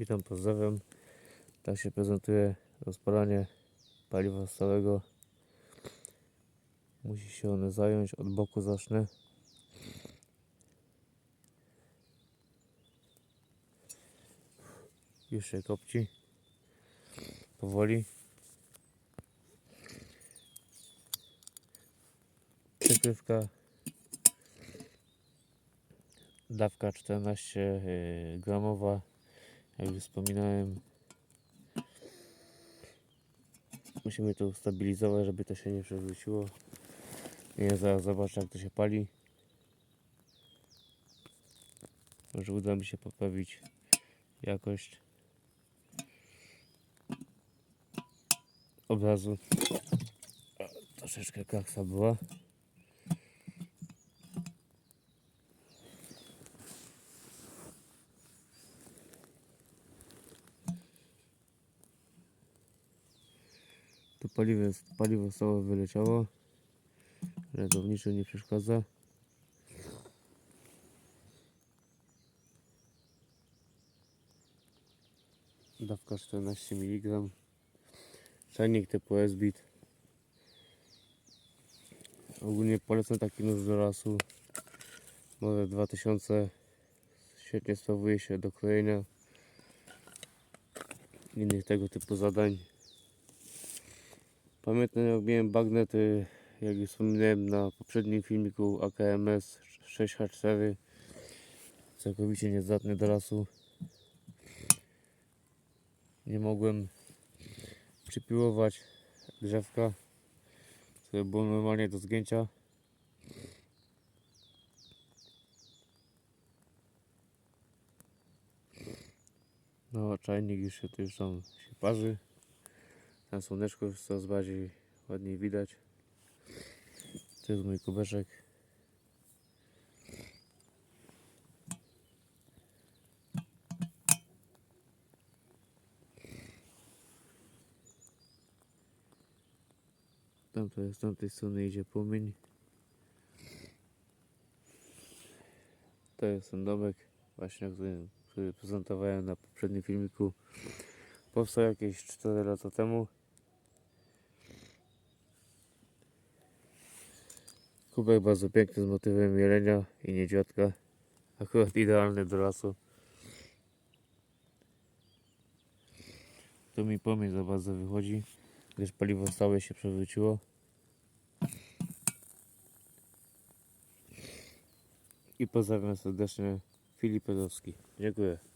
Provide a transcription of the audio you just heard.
Witam, pozdrawiam. Tak się prezentuje rozpalanie paliwa stałego. Musi się one zająć. Od boku zacznę. Już się kopci. Powoli. Przykrywka. Dawka 14 y, gramowa. Jak już wspominałem, musimy to ustabilizować, żeby to się nie przewróciło. Ja zaraz zobaczę, jak to się pali. Może uda mi się poprawić jakość obrazu. Troszeczkę kaksa była. Tu paliwo, paliwo stałe wyleciało. Ale to w niczym nie przeszkadza. Dawka 14 mg. Czajnik typu S-Bit. Ogólnie polecam taki nóż do lasu. Może 2000. Świetnie sprawuje się do krojenia. Innych tego typu zadań. Pamiętam jak miałem bagnet, jak już wspominałem na poprzednim filmiku AKMS 6H4 całkowicie niezdatny do lasu. Nie mogłem przypiłować drzewka które było normalnie do zgięcia. No czajnik już się tu już tam się parzy na słoneczko już coraz bardziej ładniej widać. To jest mój kubeczek. Tam to jest, z tamtej strony idzie płomień. To jest ten domek, właśnie który, który prezentowałem na poprzednim filmiku. Powstał jakieś 4 lata temu. Kubek bardzo piękny z motywem jelenia i niedźwiadka. Akurat idealny do lasu. Tu mi płomień za bardzo wychodzi, gdyż paliwo stałe się przewróciło. I pozdrawiam serdecznie Filip Pedowski. Dziękuję.